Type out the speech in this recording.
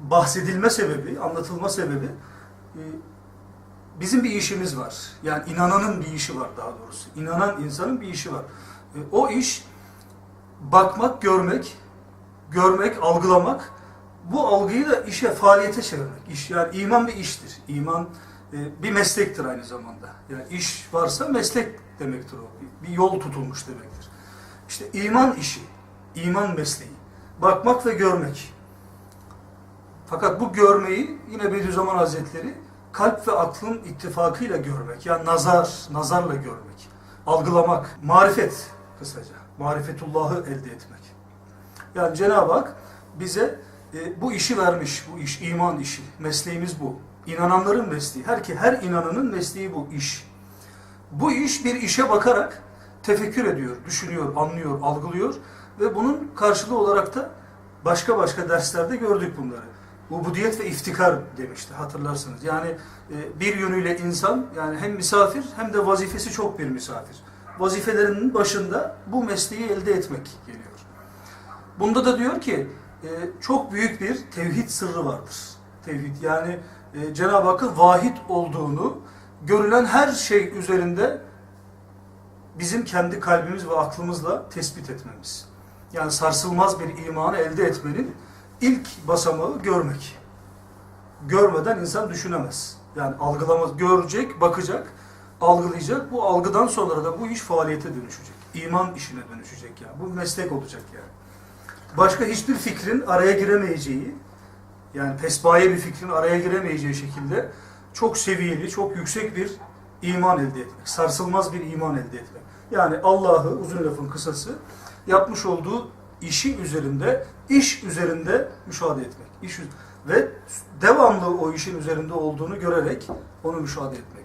bahsedilme sebebi, anlatılma sebebi e, bizim bir işimiz var. Yani inananın bir işi var daha doğrusu. İnanan insanın bir işi var. E, o iş bakmak, görmek, görmek, algılamak, bu algıyı da işe, faaliyete çevirmek. İş, yani iman bir iştir. İman e, bir meslektir aynı zamanda. Yani iş varsa meslek demektir o. Bir, bir yol tutulmuş demektir. İşte iman işi, iman mesleği. Bakmak ve görmek. Fakat bu görmeyi yine Bediüzzaman Hazretleri kalp ve aklın ittifakıyla görmek. Yani nazar, nazarla görmek. Algılamak, marifet kısaca. Marifetullah'ı elde etmek. Yani Cenab-ı Hak bize e, bu işi vermiş, bu iş, iman işi. Mesleğimiz bu. İnananların mesleği. Her ki her inananın mesleği bu iş. Bu iş bir işe bakarak tefekkür ediyor, düşünüyor, anlıyor, algılıyor ve bunun karşılığı olarak da başka başka derslerde gördük bunları. Ubudiyet ve iftikar demişti hatırlarsınız. Yani e, bir yönüyle insan yani hem misafir hem de vazifesi çok bir misafir. Vazifelerinin başında bu mesleği elde etmek geliyor. Bunda da diyor ki e, çok büyük bir tevhid sırrı vardır. Tevhid yani e, Cenab-ı Hakk'ın vahid olduğunu görülen her şey üzerinde bizim kendi kalbimiz ve aklımızla tespit etmemiz. Yani sarsılmaz bir imanı elde etmenin ilk basamağı görmek. Görmeden insan düşünemez. Yani algılamaz, görecek, bakacak, algılayacak. Bu algıdan sonra da bu iş faaliyete dönüşecek. İman işine dönüşecek yani. Bu meslek olacak yani. Başka hiçbir fikrin araya giremeyeceği, yani pesbaye bir fikrin araya giremeyeceği şekilde çok seviyeli, çok yüksek bir iman elde etmek. Sarsılmaz bir iman elde etmek. Yani Allah'ı uzun lafın kısası yapmış olduğu işi üzerinde, iş üzerinde müşahede etmek. İş, ve devamlı o işin üzerinde olduğunu görerek onu müşahede etmek.